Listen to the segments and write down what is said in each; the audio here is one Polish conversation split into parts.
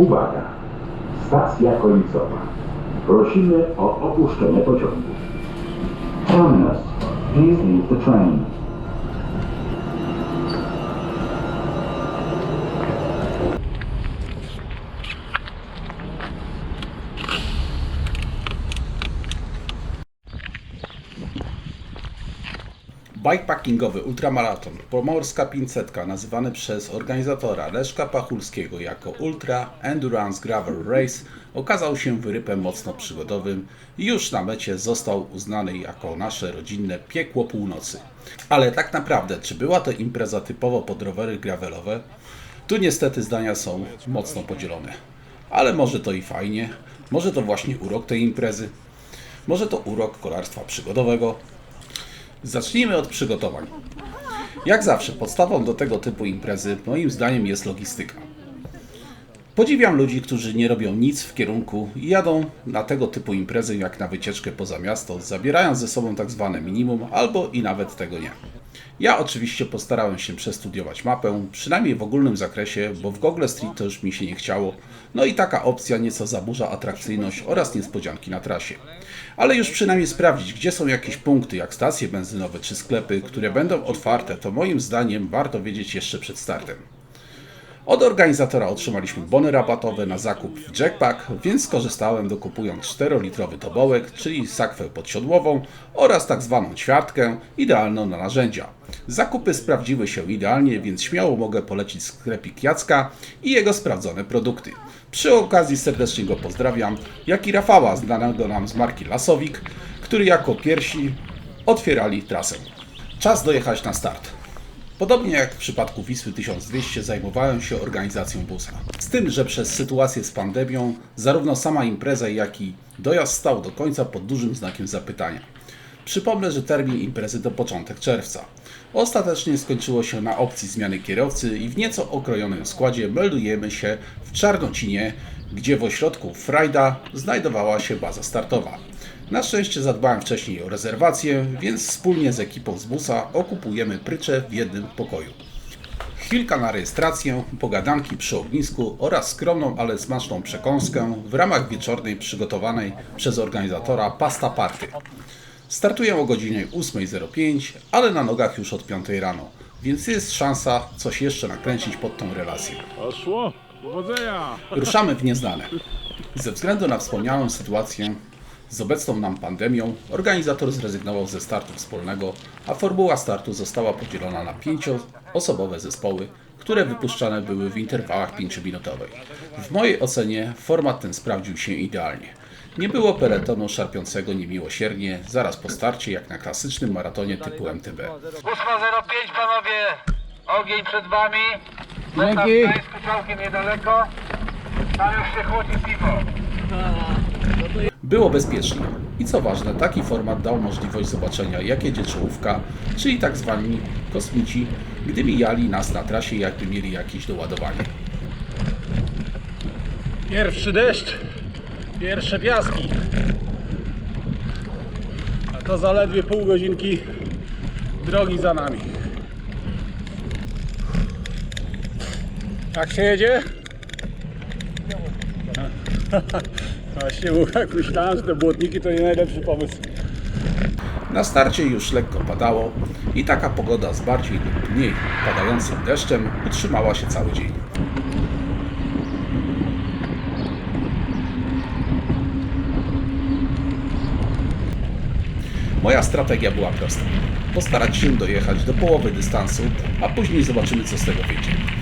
Uwaga! Stacja końcowa. Prosimy o opuszczenie pociągu. Terminus. Please leave the train. Bikepackingowy ultramaraton Pomorska 500, nazywany przez organizatora Leszka Pachulskiego jako Ultra Endurance Gravel Race, okazał się wyrypem mocno przygodowym i już na mecie został uznany jako nasze rodzinne piekło północy. Ale tak naprawdę, czy była to impreza typowo pod rowery gravelowe? Tu niestety zdania są mocno podzielone. Ale może to i fajnie, może to właśnie urok tej imprezy, może to urok kolarstwa przygodowego, Zacznijmy od przygotowań. Jak zawsze, podstawą do tego typu imprezy, moim zdaniem, jest logistyka. Podziwiam ludzi, którzy nie robią nic w kierunku i jadą na tego typu imprezy, jak na wycieczkę poza miasto, zabierając ze sobą tak zwane minimum, albo i nawet tego nie. Ja oczywiście postarałem się przestudiować mapę, przynajmniej w ogólnym zakresie, bo w Google Street już mi się nie chciało, no i taka opcja nieco zaburza atrakcyjność oraz niespodzianki na trasie. Ale już przynajmniej sprawdzić, gdzie są jakieś punkty, jak stacje benzynowe czy sklepy, które będą otwarte, to moim zdaniem warto wiedzieć jeszcze przed startem. Od organizatora otrzymaliśmy bony rabatowe na zakup w Jackpack, więc skorzystałem dokupując 4-litrowy tobołek, czyli sakwę podsiodłową oraz tak zwaną ćwiartkę, idealną na narzędzia. Zakupy sprawdziły się idealnie, więc śmiało mogę polecić sklepik Jacka i jego sprawdzone produkty. Przy okazji serdecznie go pozdrawiam, jak i Rafała, znanego nam z marki Lasowik, który jako pierwsi otwierali trasę. Czas dojechać na start. Podobnie jak w przypadku Wisły 1200 zajmowałem się organizacją busa. Z tym, że przez sytuację z pandemią zarówno sama impreza, jak i dojazd stał do końca pod dużym znakiem zapytania. Przypomnę, że termin imprezy to początek czerwca. Ostatecznie skończyło się na opcji zmiany kierowcy i w nieco okrojonym składzie meldujemy się w Czarnocinie, gdzie w ośrodku Frajda znajdowała się baza startowa. Na szczęście zadbałem wcześniej o rezerwację, więc wspólnie z ekipą z busa okupujemy prycze w jednym pokoju. Chwilka na rejestrację, pogadanki przy ognisku oraz skromną, ale smaczną przekąskę w ramach wieczornej przygotowanej przez organizatora pasta party. Startuję o godzinie 8.05, ale na nogach już od 5 rano, więc jest szansa coś jeszcze nakręcić pod tą relację. Poszło! Powodzenia! Ruszamy w nieznane. Ze względu na wspomnianą sytuację z obecną nam pandemią, organizator zrezygnował ze startu wspólnego, a formuła startu została podzielona na pięcioosobowe zespoły, które wypuszczane były w interwałach 5-minutowych. W mojej ocenie format ten sprawdził się idealnie. Nie było peletonu szarpiącego niemiłosiernie zaraz po starcie, jak na klasycznym maratonie typu MTB. 8.05 panowie, ogień przed wami. Dzięki. Całkiem niedaleko. Tam już się chłodzi piwo. Było bezpiecznie. I co ważne, taki format dał możliwość zobaczenia, jak jedzie czołówka, czyli tak zwani kosmici, gdy mijali nas na trasie, jakby mieli jakieś doładowanie. Pierwszy deszcz, pierwsze piaski. A to zaledwie pół godzinki drogi za nami. Jak się jedzie? Właśnie, jak myślałem, że te błotniki to nie najlepszy pomysł. Na starcie już lekko padało i taka pogoda z bardziej lub mniej padającym deszczem utrzymała się cały dzień. Moja strategia była prosta. Postarać się dojechać do połowy dystansu, a później zobaczymy co z tego wyjdzie.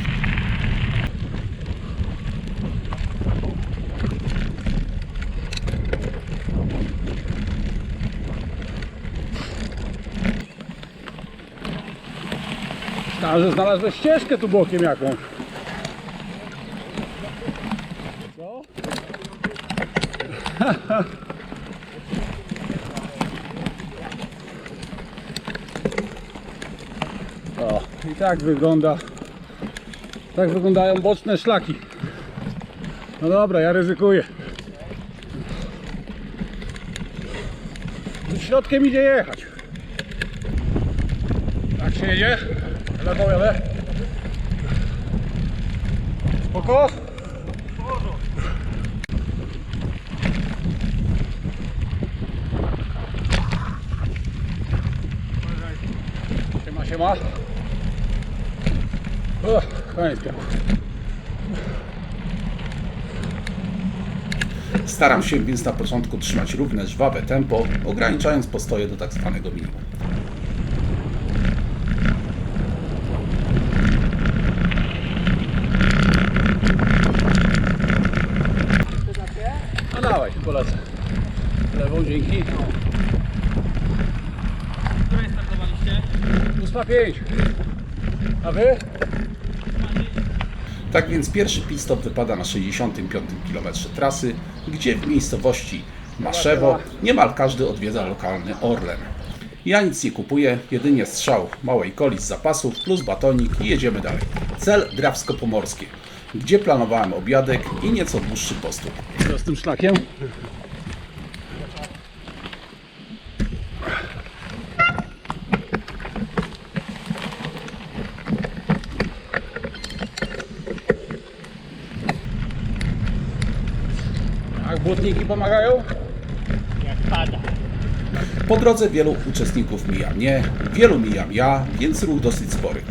Myślałem, że znalazłeś ścieżkę tu bokiem jakąś. Co? O, i tak wygląda. Tak wyglądają boczne szlaki. No dobra, ja ryzykuję. Środkiem idzie jechać. Tak się jedzie? na kołę, ale? Spoko? Siema, siema. O, koniec typu. Staram się więc na początku trzymać równe, żwawe tempo, ograniczając postoje do tak zwanego minimum. Dzięki. Której startowaliście? Ósma pięć. A wy? Tak więc pierwszy pit stop wypada na 65 km trasy, gdzie w miejscowości Maszewo niemal każdy odwiedza lokalny Orlen. Ja nic nie kupuję, jedynie strzał małej coli z zapasów plus batonik i jedziemy dalej. Cel Drawsko-Pomorskie, gdzie planowałem obiadek i nieco dłuższy postój. Co z tym szlakiem? Błotniki pomagają? Po drodze wielu uczestników mija mnie, wielu mijam ja, więc ruch dosyć spory.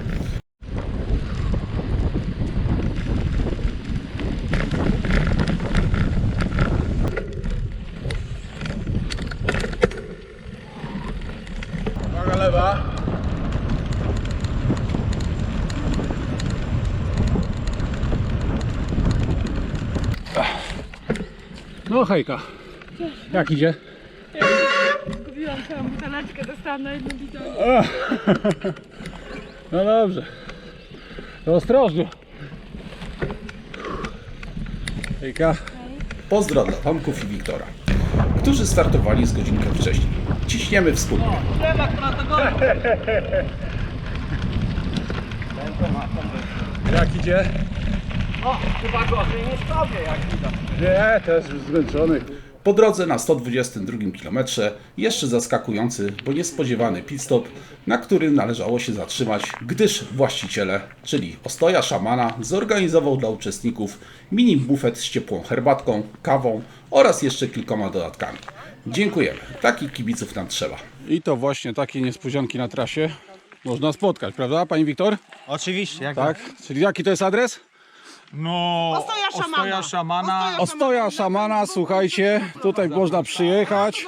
Uwaga lewa. No hejka. Jak idzie? Kupiłam całą buteleczkę, dostałam na jedno widzenie. No dobrze. To ostrożnie. Hejka. Pozdro dla Tomków i Wiktora, którzy startowali z godzinkę wcześniej. Ciśniemy wspólnie. Jak idzie? O, chyba gorzej niż tobie, jak widać. Nie, też już zmęczony. Po drodze na 122 km jeszcze zaskakujący, bo niespodziewany pit stop, na którym należało się zatrzymać, gdyż właściciele, czyli Ostoja Szamana, zorganizował dla uczestników mini bufet z ciepłą herbatką, kawą oraz jeszcze kilkoma dodatkami. Dziękujemy. Takich kibiców nam trzeba. I to właśnie takie niespodzianki na trasie można spotkać, prawda, Pani Wiktor? Oczywiście, jak Tak. Czyli jaki to jest adres? No, Ostoja szamana. Ostoja szamana. Ostoja Szamana, słuchajcie, tutaj można przyjechać.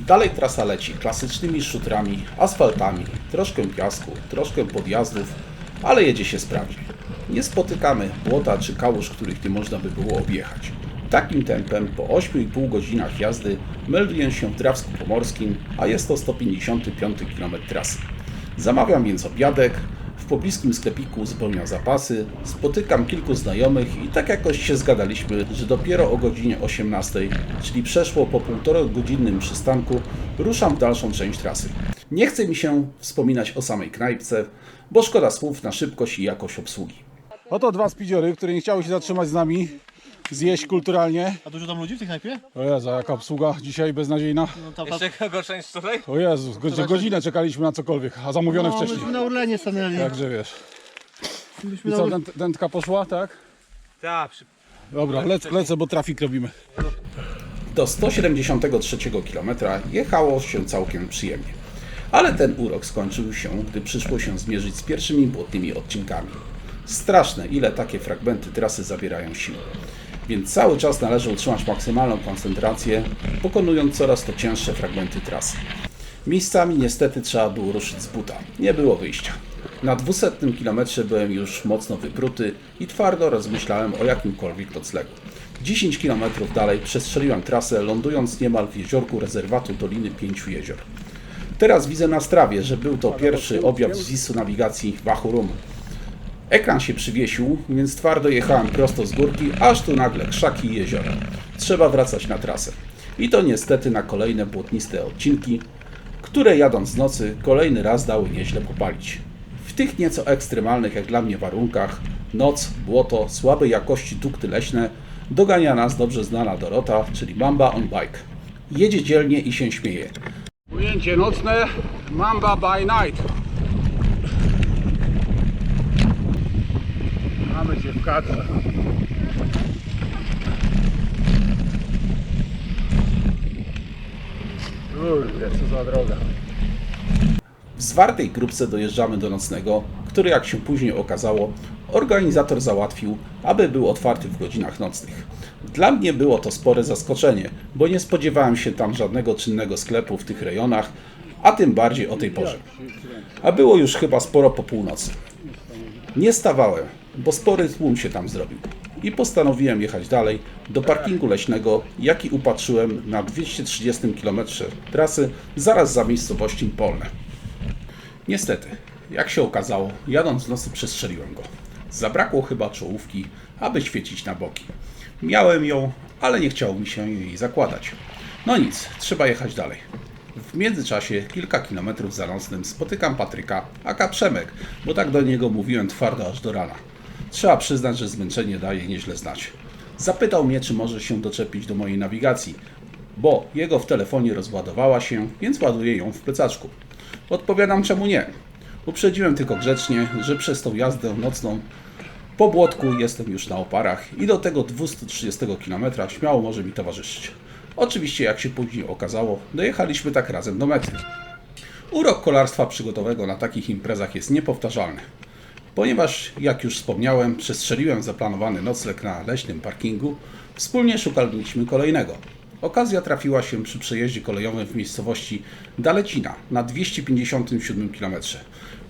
Dalej trasa leci klasycznymi szutrami, asfaltami, troszkę piasku, troszkę podjazdów, ale jedzie się sprawnie. Nie spotykamy błota czy kałuż, których nie można by było objechać. Takim tempem po 8,5 godzinach jazdy melduję się w Drawsku Pomorskim, a jest to 155 km trasy. Zamawiam więc obiadek, pobliskim sklepiku uzupełniam zapasy, spotykam kilku znajomych i tak jakoś się zgadaliśmy, że dopiero o godzinie 18, czyli przeszło po półtora godzinnym przystanku, ruszam w dalszą część trasy. Nie chce mi się wspominać o samej knajpce, bo szkoda słów na szybkość i jakość obsługi. Oto dwa spidziory, które nie chciały się zatrzymać z nami, zjeść kulturalnie. A dużo tam ludzi w tej knajpie? O Jezu, jaka obsługa dzisiaj beznadziejna. No, ta, Jeszcze gorsza niż wczoraj? O Jezu, go- godzinę czekaliśmy na cokolwiek, a zamówione no, wcześniej. myśmy na Urlenie stanęli. Także wiesz. Myśmy I na co, Ur... dęt, dętka poszła, tak? Tak, przy... Dobra, lec, lecę, bo trafik robimy. Do 173 km jechało się całkiem przyjemnie. Ale ten urok skończył się, gdy przyszło się zmierzyć z pierwszymi błotnymi odcinkami. Straszne, ile takie fragmenty trasy zabierają sił. Więc cały czas należy utrzymać maksymalną koncentrację, pokonując coraz to cięższe fragmenty trasy. Miejscami niestety trzeba było ruszyć z buta. Nie było wyjścia. Na 200 kilometrze byłem już mocno wypruty i twardo rozmyślałem o jakimkolwiek noclegu. 10 km dalej przestrzeliłem trasę, lądując niemal w jeziorku rezerwatu Doliny Pięciu Jezior. Teraz widzę na strawie, że był to pierwszy objaw z wisu nawigacji Wachurum. Ekran się przywiesił, więc twardo jechałem prosto z górki, aż tu nagle krzaki i jeziora. Trzeba wracać na trasę. I to niestety na kolejne błotniste odcinki, które jadąc z nocy kolejny raz dały nieźle popalić. W tych nieco ekstremalnych jak dla mnie warunkach, noc, błoto, słabej jakości dukty leśne, dogania nas dobrze znana Dorota, czyli Mamba on Bike. Jedzie dzielnie i się śmieje. Ujęcie nocne, Mamba by night. Mamy cię w kadrze. Kurde, co za droga. W czwartej grupce dojeżdżamy do nocnego, który jak się później okazało, organizator załatwił, aby był otwarty w godzinach nocnych. Dla mnie było to spore zaskoczenie, bo nie spodziewałem się tam żadnego czynnego sklepu w tych rejonach, a tym bardziej o tej porze. A było już chyba sporo po północy. Nie stawałem, bo spory tłum się tam zrobił. I postanowiłem jechać dalej do parkingu leśnego, jaki upatrzyłem na 230 km trasy zaraz za miejscowością Polne. Niestety, jak się okazało, jadąc w nocy przestrzeliłem go. Zabrakło chyba czołówki, aby świecić na boki. Miałem ją, ale nie chciało mi się jej zakładać. No nic, trzeba jechać dalej. W międzyczasie, kilka kilometrów za nocnym, spotykam Patryka, aka Przemek, bo tak do niego mówiłem twardo aż do rana. Trzeba przyznać, że zmęczenie daje nieźle znać. Zapytał mnie, czy może się doczepić do mojej nawigacji, bo jego w telefonie rozładowała się, więc ładuje ją w plecaczku. Odpowiadam, czemu nie. Uprzedziłem tylko grzecznie, że przez tą jazdę nocną po błotku jestem już na oparach i do tego 230 km śmiało może mi towarzyszyć. Oczywiście, jak się później okazało, dojechaliśmy tak razem do mety. Urok kolarstwa przygotowego na takich imprezach jest niepowtarzalny. Ponieważ, jak już wspomniałem, przestrzeliłem zaplanowany nocleg na leśnym parkingu, wspólnie szukaliśmy kolejnego. Okazja trafiła się przy przejeździe kolejowym w miejscowości Dalecina na 257 km.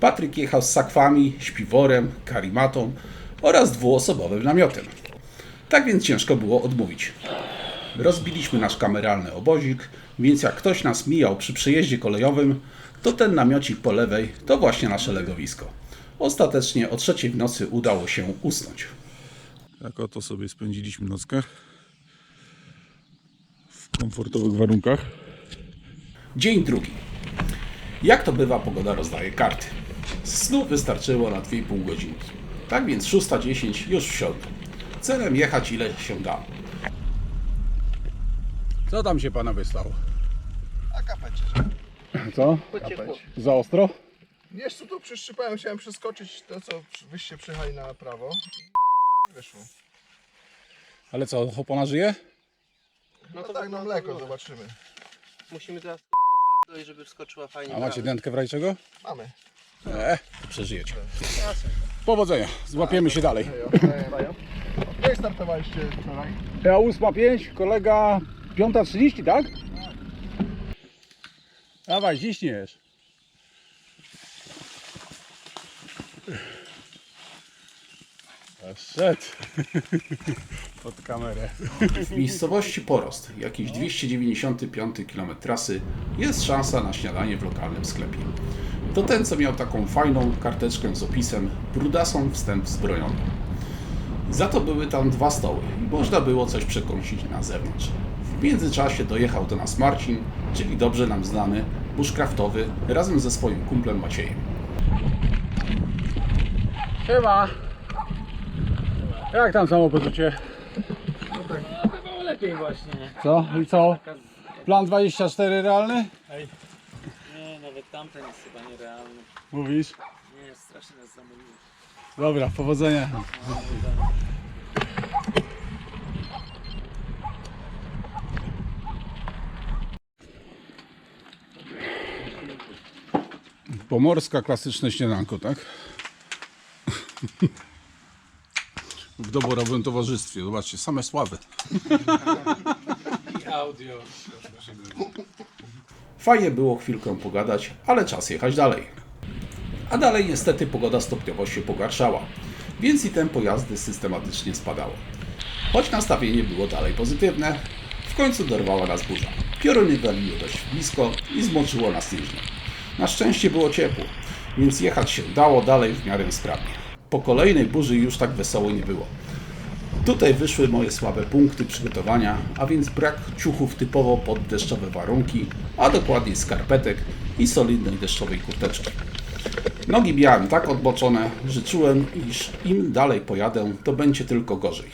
Patryk jechał z sakwami, śpiworem, karimatą oraz dwuosobowym namiotem. Tak więc ciężko było odmówić. Rozbiliśmy nasz kameralny obozik, więc jak ktoś nas mijał przy przejeździe kolejowym, to ten namiocik po lewej to właśnie nasze legowisko. Ostatecznie o trzeciej w nocy udało się usnąć. Tak oto sobie spędziliśmy nockę. W komfortowych warunkach. Dzień drugi. Jak to bywa, pogoda rozdaje karty. Snu wystarczyło na 2,5 godzinki. Tak więc 6.10 już wsiadł. Celem jechać ile się da. Co tam się panowie stało? A kapecie. Co? Za ostro? Wiesz co, tu przyszczypałem, chciałem przeskoczyć to, co wyście przyjechali na prawo. I wyszło. Ale co, opona żyje? No, tak, no mleko, zobaczymy. Musimy teraz dojść, żeby wskoczyła fajnie. A macie dętkę w razie czego? Mamy. Nie, to przeżyjecie. Powodzenia, złapiemy się dalej. Jak startowaliście wczoraj? Ja 8.05, kolega 5.30, tak? Dawaj, ciśniesz. Szedł. Pod kamerę. W miejscowości Porost, jakieś 295 km trasy, jest szansa na śniadanie w lokalnym sklepie. To ten, co miał taką fajną karteczkę z opisem Brudason wstęp wzbroniony. Za to były tam dwa stoły i można było coś przekąsić na zewnątrz. W międzyczasie dojechał do nas Marcin, czyli dobrze nam znany, bushcraftowy, razem ze swoim kumplem Maciejem. Siema. Jak tam samopoczucie? Chyba lepiej właśnie. Co? I co? Plan 24 realny? Nie, nawet tamten jest chyba nierealny. Mówisz? Nie, strasznie nas zamówiło. Dobra, powodzenia. Pomorska klasyczne śniadanko, tak? W doborowym towarzystwie. Zobaczcie, same sławy. Audio. Fajnie było chwilkę pogadać, ale czas jechać dalej. A dalej niestety pogoda stopniowo się pogarszała, więc i tempo jazdy systematycznie spadało. Choć nastawienie było dalej pozytywne, w końcu dorwała nas burza. Pioruny waliły dość blisko i zmoczyło nas nieźle. Na szczęście było ciepło, więc jechać się dało dalej w miarę sprawnie. Po kolejnej burzy już tak wesoło nie było. Tutaj wyszły moje słabe punkty przygotowania, a więc brak ciuchów typowo pod deszczowe warunki, a dokładniej skarpetek i solidnej deszczowej kurteczki. Nogi miałem tak odboczone, że czułem, iż im dalej pojadę, to będzie tylko gorzej.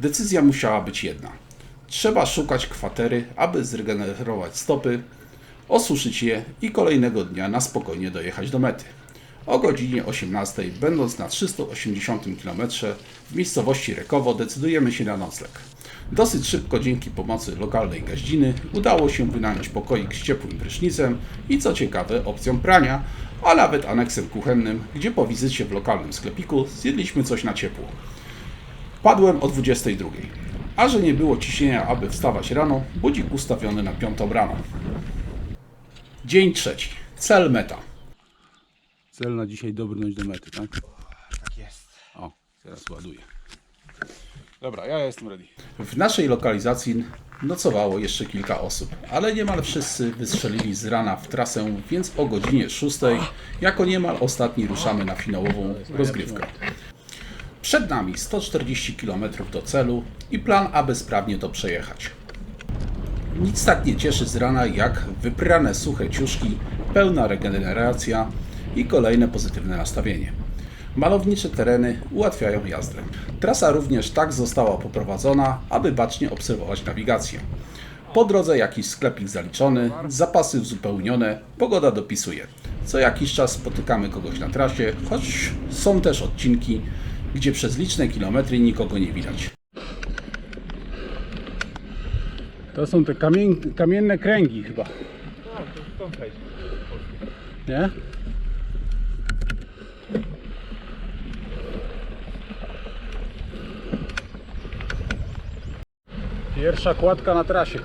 Decyzja musiała być jedna. Trzeba szukać kwatery, aby zregenerować stopy, osuszyć je i kolejnego dnia na spokojnie dojechać do mety. O godzinie 18, będąc na 380 km w miejscowości Rekowo, decydujemy się na nocleg. Dosyć szybko dzięki pomocy lokalnej gaździny udało się wynająć pokoik z ciepłym prysznicem i co ciekawe opcją prania, a nawet aneksem kuchennym, gdzie po wizycie w lokalnym sklepiku zjedliśmy coś na ciepło. Padłem o 22. A że nie było ciśnienia, aby wstawać rano, budzik ustawiony na 5 rano. Dzień trzeci. Cel meta. Cel na dzisiaj dobrnąć do mety, tak? Tak jest. O, teraz ładuję. Dobra, ja jestem ready. W naszej lokalizacji nocowało jeszcze kilka osób, ale niemal wszyscy wystrzelili z rana w trasę, więc o godzinie 6 jako niemal ostatni ruszamy na finałową rozgrywkę. Przed nami 140 km do celu i plan, aby sprawnie to przejechać. Nic tak nie cieszy z rana jak wyprane suche ciuszki, pełna regeneracja i kolejne pozytywne nastawienie. Malownicze tereny ułatwiają jazdę. Trasa również tak została poprowadzona, aby bacznie obserwować nawigację. Po drodze jakiś sklepik zaliczony, zapasy uzupełnione, pogoda dopisuje. Co jakiś czas spotykamy kogoś na trasie, choć są też odcinki, gdzie przez liczne kilometry nikogo nie widać. To są te kamien, kamienne kręgi chyba. Nie? Pierwsza kładka na trasie.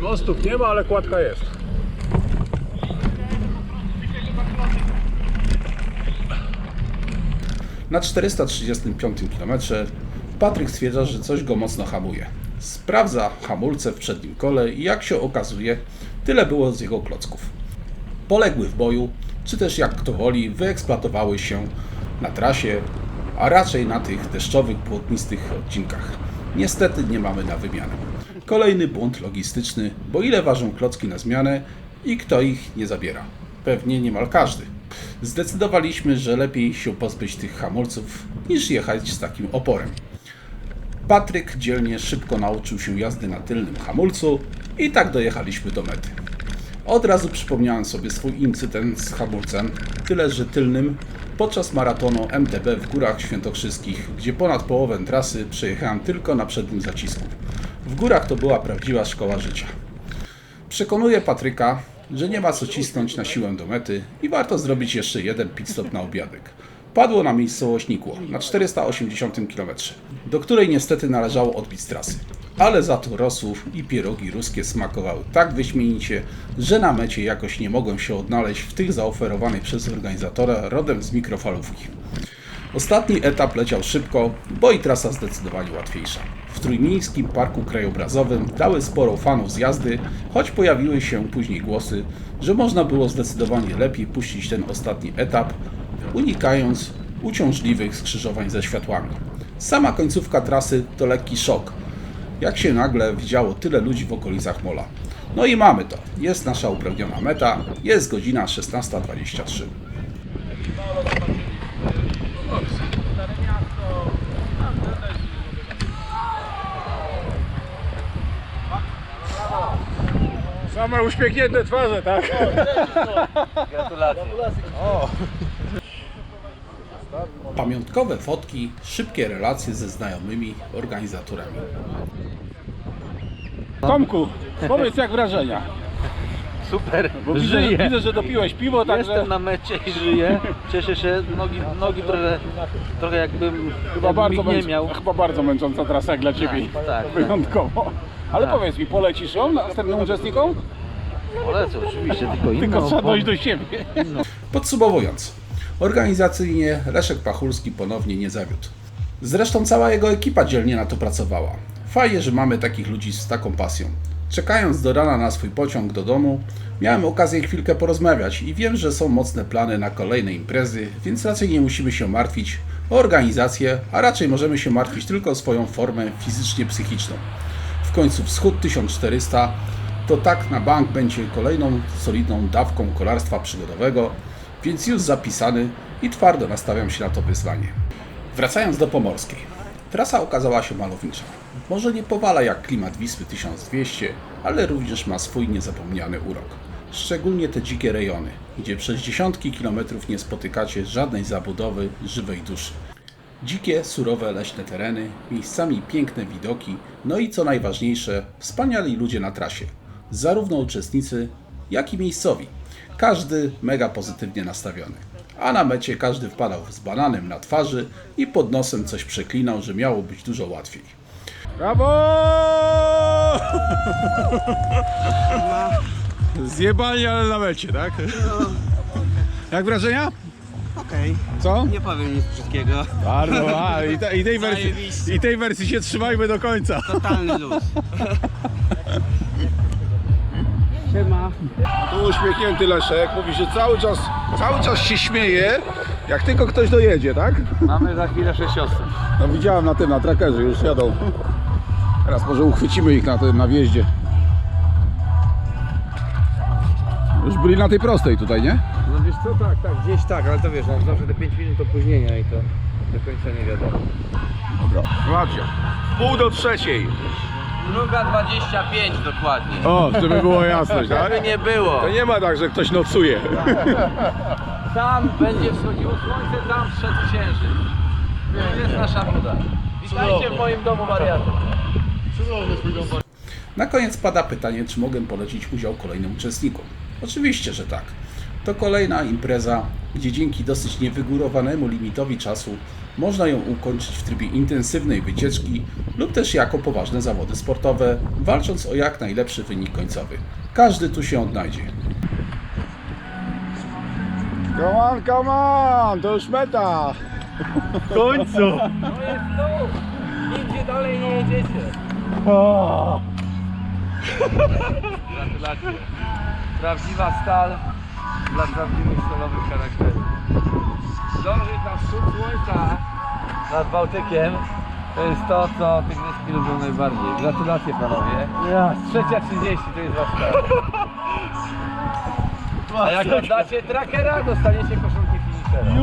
Mostów nie ma, ale kładka jest. Na 435 km Patryk stwierdza, że coś go mocno hamuje. Sprawdza hamulce w przednim kole i jak się okazuje, tyle było z jego klocków. Poległy w boju, czy też jak kto woli, wyeksploatowały się na trasie, a raczej na tych deszczowych, błotnistych odcinkach. Niestety nie mamy na wymianę. Kolejny błąd logistyczny, bo ile ważą klocki na zmianę i kto ich nie zabiera? Pewnie niemal każdy. Zdecydowaliśmy, że lepiej się pozbyć tych hamulców niż jechać z takim oporem. Patryk dzielnie szybko nauczył się jazdy na tylnym hamulcu i tak dojechaliśmy do mety. Od razu przypomniałem sobie swój incydent z hamulcem, tyle że tylnym, podczas maratonu MTB w Górach Świętokrzyskich, gdzie ponad połowę trasy przejechałem tylko na przednim zacisku. W górach to była prawdziwa szkoła życia. Przekonuję Patryka, że nie ma co cisnąć na siłę do mety i warto zrobić jeszcze jeden pit stop na obiadek. Padło na miejscowość Nikło, na 480 km, do której niestety należało odbić z trasy. Ale za to rosół i pierogi ruskie smakowały tak wyśmienicie, że na mecie jakoś nie mogłem się odnaleźć w tych zaoferowanych przez organizatora rodem z mikrofalówki. Ostatni etap leciał szybko, bo i trasa zdecydowanie łatwiejsza. W Trójmiejskim Parku Krajobrazowym dały sporo fanów z jazdy, choć pojawiły się później głosy, że można było zdecydowanie lepiej puścić ten ostatni etap, unikając uciążliwych skrzyżowań ze światłami. Sama końcówka trasy to lekki szok, jak się nagle widziało tyle ludzi w okolicach mola. No i mamy to. Jest nasza upragniona meta, jest godzina 16.23. Same uśmiechnięte twarze, tak? Gratulacje. Pamiątkowe fotki, szybkie relacje ze znajomymi organizatorami. Tomku, powiedz jak wrażenia. Super, Bo widzę, że, widzę, że dopiłeś piwo, także Jestem na mecie i żyję. Cieszę się, nogi, nogi trochę, trochę jakbym, chyba, jakbym bardzo ich nie męc... miał. chyba bardzo męcząca trasa jak dla Ciebie. Tak, tak, Wyjątkowo. Ale Tak. powiedz mi, polecisz ją następnym uczestnikom? Polecę oczywiście, tylko inną. Tylko trzeba dojść do siebie. Podsumowując, organizacyjnie Leszek Pachulski ponownie nie zawiódł. Zresztą cała jego ekipa dzielnie na to pracowała. Fajnie, że mamy takich ludzi z taką pasją. Czekając do rana na swój pociąg do domu, miałem okazję chwilkę porozmawiać i wiem, że są mocne plany na kolejne imprezy, więc raczej nie musimy się martwić o organizację, a raczej możemy się martwić tylko o swoją formę fizycznie-psychiczną. W końcu wschód 1400 to tak na bank będzie kolejną solidną dawką kolarstwa przygodowego, więc już zapisany i twardo nastawiam się na to wyzwanie. Wracając do Pomorskiej. Trasa okazała się malownicza. Może nie powala jak klimat Wisły 1200, ale również ma swój niezapomniany urok. Szczególnie te dzikie rejony, gdzie przez dziesiątki kilometrów nie spotykacie żadnej zabudowy żywej duszy. Dzikie, surowe leśne tereny, miejscami piękne widoki, no i co najważniejsze, wspaniali ludzie na trasie. Zarówno uczestnicy, jak i miejscowi. Każdy mega pozytywnie nastawiony. A na mecie każdy wpadał z bananem na twarzy i pod nosem coś przeklinał, że miało być dużo łatwiej. Brawo! Zjebali, ale na mecie, tak? Jak wrażenia? Okej, Co? nie powiem nic wszystkiego. Bardzo, a, i, te, i, tej wersji, Zajebiście. I tej wersji się trzymajmy do końca. Totalny luz. Tu uśmiechnięty Leszek mówi, że cały czas, cały czas się śmieje, jak tylko ktoś dojedzie, tak? Mamy za chwilę 6 osób. No widziałem na tym, na trackerze, już jadą. Teraz może uchwycimy ich na tym, na wjeździe. Już byli na tej prostej tutaj, nie? No wiesz co, tak, tak, gdzieś tak, ale to wiesz, mam zawsze te 5 minut opóźnienia i to do końca nie wiadomo. Dobra. Zobaczcie. Pół do trzeciej. Druga 25 dokładnie. O, żeby było jasność, tak? Żeby nie było. To nie ma tak, że ktoś nocuje. Tam będzie wschodziło słońce, tam wszedł księżyc. To jest nasza woda. Witajcie w moim domu wariatów. Na koniec pada pytanie, czy mogę polecić udział kolejnym uczestnikom. Oczywiście, że tak. To kolejna impreza, gdzie dzięki dosyć niewygórowanemu limitowi czasu można ją ukończyć w trybie intensywnej wycieczki lub też jako poważne zawody sportowe, walcząc o jak najlepszy wynik końcowy. Każdy tu się odnajdzie. Come on, come on, to już meta. W końcu. To jest tu! Nigdzie dalej nie jedziecie. Gratulacje. Prawdziwa stal dla prawdziwych stalowych charakterów. Dążyć na wschód słońca nad Bałtykiem to jest to, co tygryski lubią najbardziej. Gratulacje panowie. Trzecia 30 to jest wasz. A jak oddacie trackera, dostaniecie koszulki finishera.